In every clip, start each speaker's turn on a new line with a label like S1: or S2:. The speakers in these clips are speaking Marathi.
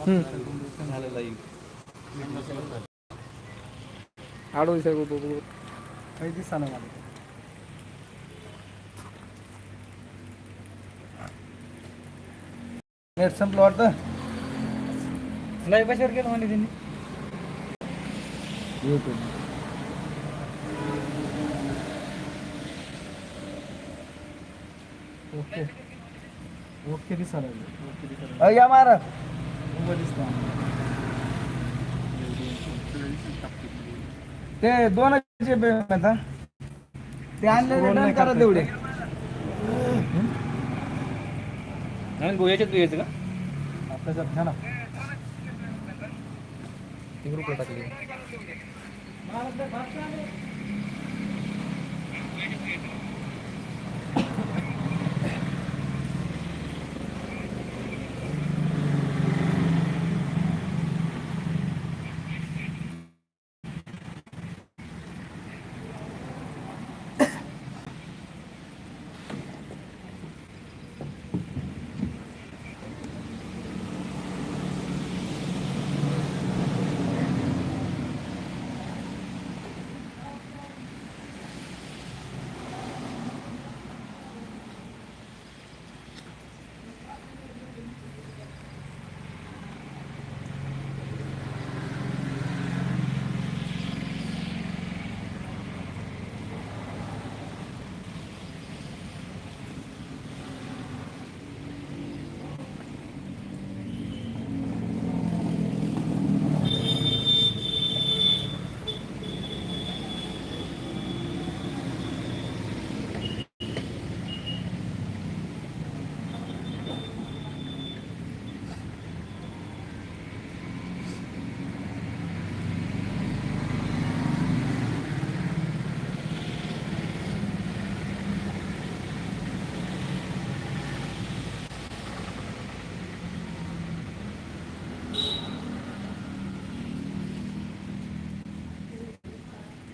S1: हम्म.
S2: झालं
S3: काही दिसा मला नेट संपलं वाटतं
S2: लाईव्ह कशावर केलं म्हणे त्यांनी
S3: युट्यूब ओके ओके दिसा लागले या मारा ते दोनचे पेमेंट हा ते आणले डन करा तेवढे.
S2: नाही भाऊ याच्यात यायचं का
S3: घ्या ना.
S1: ती ग्रुपला टाकली.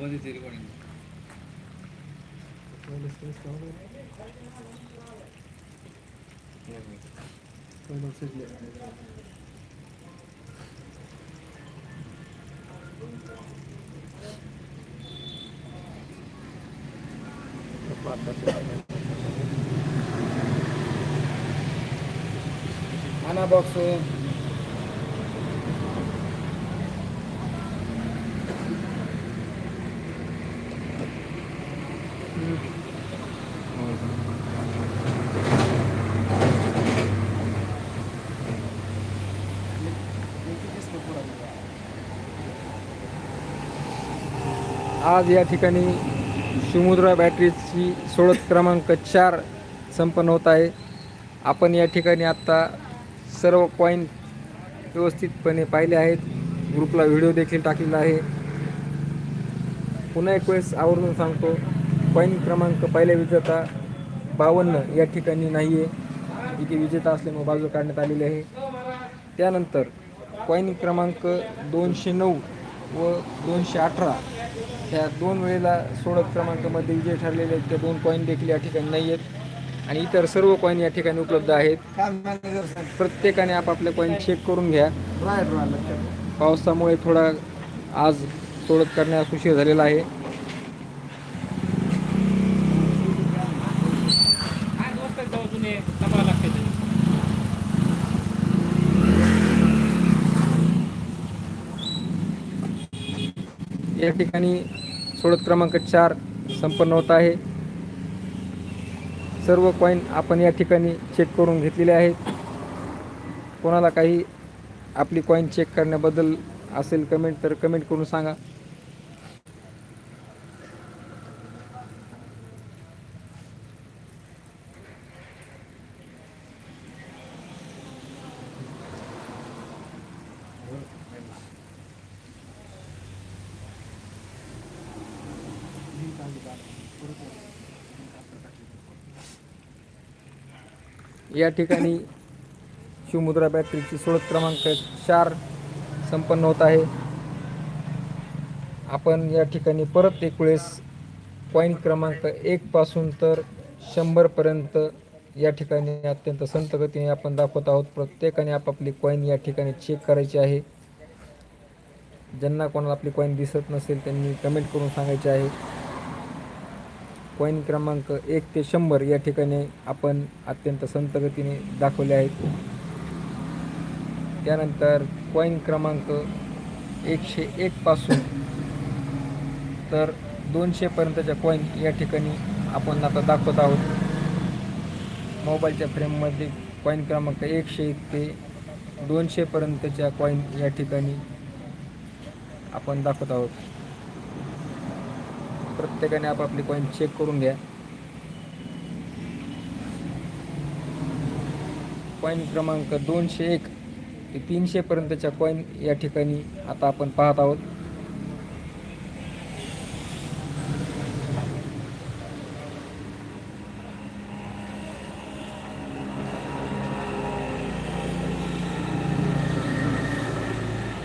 S2: कोणती रिकॉर्डिंग
S1: आणा बॉक्स आज या ठिकाणी शिमुद्रा बॅटरीची सोडत क्रमांक चार संपन्न होत आहे. आपण या ठिकाणी आत्ता सर्व कॉईन व्यवस्थितपणे पाहिले आहेत. ग्रुपला व्हिडिओ देखील टाकलेला आहे. पुन्हा एक वेळेस आवर्जून सांगतो कॉईन क्रमांक पहिल्या विजेता बावन्न या ठिकाणी नाही आहे इथे विजेता असल्यामुळे बाजू काढण्यात आलेली आहे. त्यानंतर कॉईन क्रमांक दोनशे नऊ व दोनशे अठरा ह्या दोन वेळेला सोडत क्रमांकामध्ये विजय ठरलेले आहेत. त्या दोन कॉईन देखील या ठिकाणी नाही आहेत. आणि इतर सर्व कॉईन या ठिकाणी उपलब्ध आहेत. प्रत्येकाने आपापले कॉईन चेक करून घ्या. पावसामुळे थोडा आज सोडत करण्यास उशीर झालेला आहे. या ठिकाणी सोडत क्रमांक चार संपन्न होत आहे. सर्व कॉईन आपण या ठिकाणी चेक करून घेतलेले आहेत. कोणाला काही आपली कॉईन चेक करण्याबद्दल असेल कमेंट तर कमेंट करून सांगा. या ठिकाणी शिवमुद्रा बॅटरीची सोडत क्रमांक चार संपन्न होत आहे. आपण या ठिकाणी परत एक वेळेस पॉईंट क्रमांक एकपासून तर शंभरपर्यंत या ठिकाणी अत्यंत संत गतीने आपण दाखवत आहोत. प्रत्येकाने आपापली कॉईन या ठिकाणी चेक करायची आहे. ज्यांना कोणाला आपली कॉईन दिसत नसेल त्यांनी कमेंट करून सांगायचे आहे. कॉईन क्रमांक एक ते शंभर या ठिकाणी आपण अत्यंत संतगतीने दाखवले आहेत. त्यानंतर कॉईन क्रमांक एकशे एकपासून तर दोनशेपर्यंतच्या कॉईन या ठिकाणी आपण आता दाखवत आहोत. मोबाईलच्या फ्रेममध्ये कॉईन क्रमांक एकशे एक ते दोनशेपर्यंतच्या कॉईन या ठिकाणी आपण दाखवत आहोत. प्रत्येकाने आपापली कॉईन चेक करून घ्या. कॉईन क्रमांक दोनशे एक ते तीनशेपर्यंतच्या कॉईन या ठिकाणी आता आपण पाहत आहोत.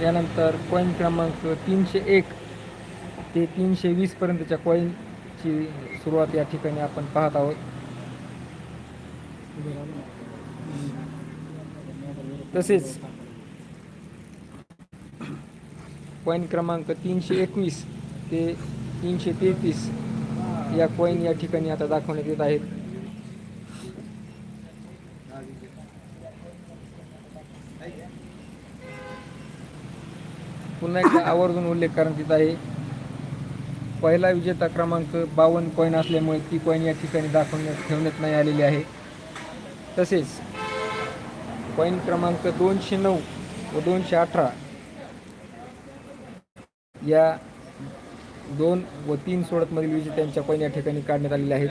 S1: यानंतर कॉईन क्रमांक तीनशे एक ते तीनशे वीसपर्यंतच्या कॉईनची सुरुवात या ठिकाणी आपण पाहत आहोत. तसेच कॉईन क्रमांक तीनशे एकवीस ते तीनशे तेहतीस या कॉईन या ठिकाणी आता दाखवण्यात येत आहेत. पुन्हा एकदा आवर्जून उल्लेख करण्यात येत आहे. पहिला विजेता क्रमांक बावन्न कॉईन असल्यामुळे ती कॉईन या ठिकाणी दाखवण्यात ठेवण्यात नाही आलेली आहे. तसेच कॉईन क्रमांक दोनशे नऊ व दोनशे अठरा या दोन व तीन सोडतमधील विजेत्यांच्या कॉईन या ठिकाणी काढण्यात आलेल्या आहेत.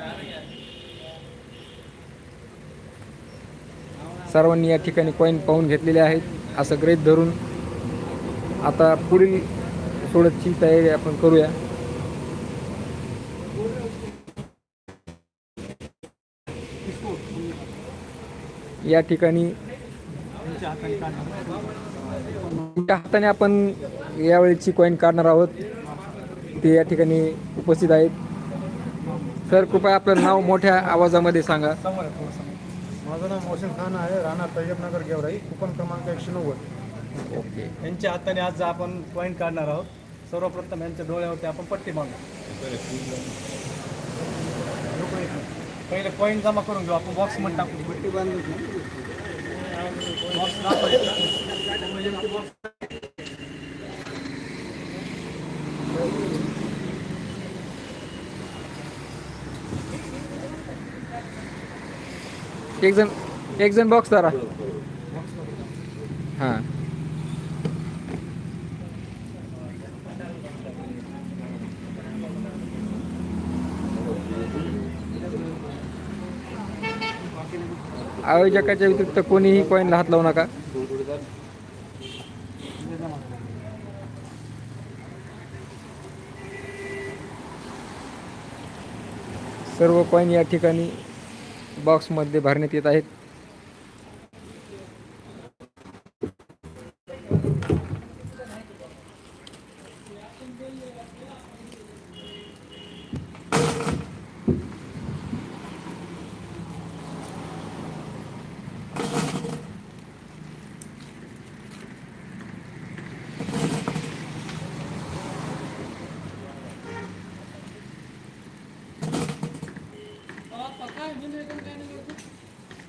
S1: सर्वांनी या ठिकाणी कॉईन पाहून घेतलेले आहेत. असं गृहीत धरून आता पुढील सोडतची तयारी आपण करूया. या ठिकाणी त्या हाताने आपण यावेळीची कॉईन काढणार आहोत. ते या ठिकाणी उपस्थित आहेत. सर कृपया आपलं नाव मोठ्या आवाजामध्ये सांगा.
S3: माझं नाव मोहसिन खान आहे राणा तय्यबनगर गेवराई कुपन क्रमांक एकशे नव्वद.
S1: ओके.
S4: यांच्या हाताने आज आपण पॉईंट काढणार आहोत. सर्वप्रथम यांच्या डोळ्यावरती आपण पट्टी बांधू. पहिले पॉईंट जमा करून घेऊ. आपण बॉक्समध्ये टाकू. पट्टी बॉक्स
S1: एक जण एक जण बॉक्स धरा. हां. आयोजकाच्या व्यतिरिक्त कोणीही कॉईनला हात लावू नका. सर्व कॉईन या ठिकाणी बॉक्समध्ये भरण्यात येत आहेत.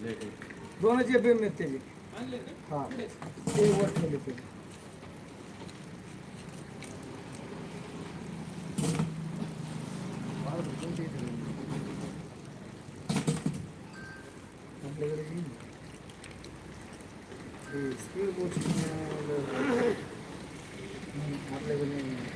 S3: दोनों जेबी में तेली हाँ। एक वोट में लेते आपल्याकडे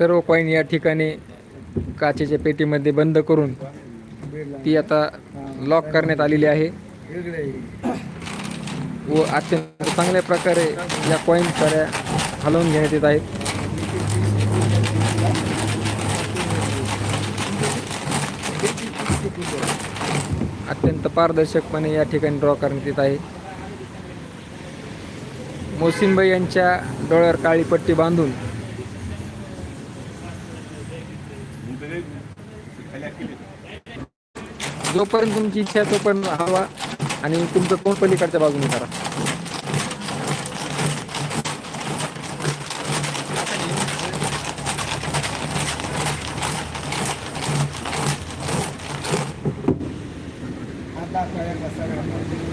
S1: सर्व कॉईन या ठिकाणी काचेच्या पेटीमध्ये बंद करून ती आता लॉक करण्यात आलेली आहे. व अत्यंत चांगल्या प्रकारे या कॉईन साऱ्या हलवून घेण्यात येत आहेत. अत्यंत पारदर्शकपणे या ठिकाणी ड्रॉ करण्यात येत आहे. मोसिनबाई यांच्या डोळ्यावर काळी पट्टी बांधून जोपर्यंत तुमची इच्छा आहे तोपर्यंत हवा आणि तुमचं तोंड पलीकडच्या बाजूने करा.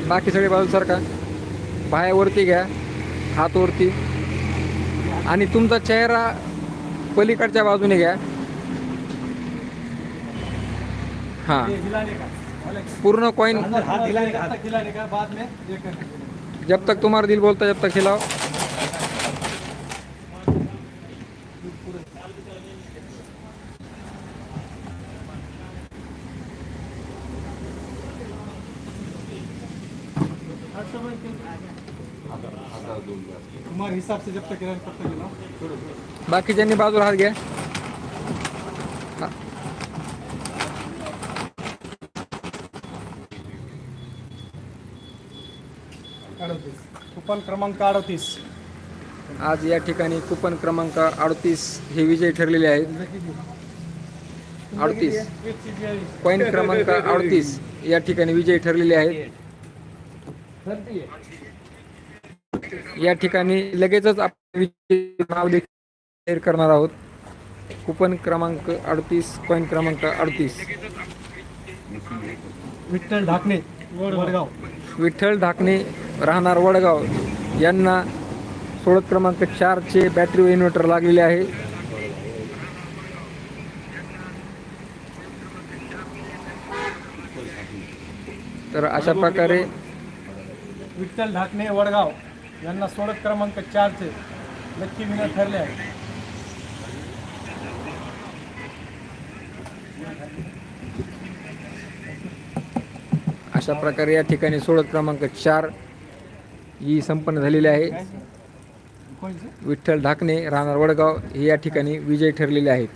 S1: बाकी सगळे बाजू सारखा पायावरती घ्या हातवरती. आणि तुमचा चेहरा पलीकडच्या बाजूने घ्या. हाँ। पूर्ण कॉइन जब तक तुम्हारा दिल बोलता है जब तक खिलाओ
S4: हिसाब से जब तक
S1: बाकी जन बाजू हार गया
S4: कुपन क्रमांक अडतीस.
S1: आज या ठिकाणी कुपन क्रमांक अडतीस हे विजय ठरलेले आहेत. अडतीस. कॉईन क्रमांक अडतीस या ठिकाणी विजयी ठरलेले आहेत. या ठिकाणी लगेचच आपण विजयी नाव देखील जाहीर करणार आहोत. कुपन क्रमांक अडतीस कॉईन क्रमांक अडतीस.
S4: विठ्ठल ढाकणे वडगाव.
S1: विठ्ठल ढाकणे राहणार वडगाव यांना सोळत क्रमांक चारचे बॅटरी व इन्व्हर्टर लागलेले आहे. तर अशा प्रकारे
S4: विठ्ठल ढाकणे वडगाव यांना सोडत क्रमांक चारचे नक्की विनर ठरले आहे.
S1: अशा प्रकारे या ठिकाणी सोळत क्रमांक चार ही संपन्न झालेली आहे. विठ्ठल ढाकणे राहणार वडगाव हे या ठिकाणी विजय ठरलेले आहेत.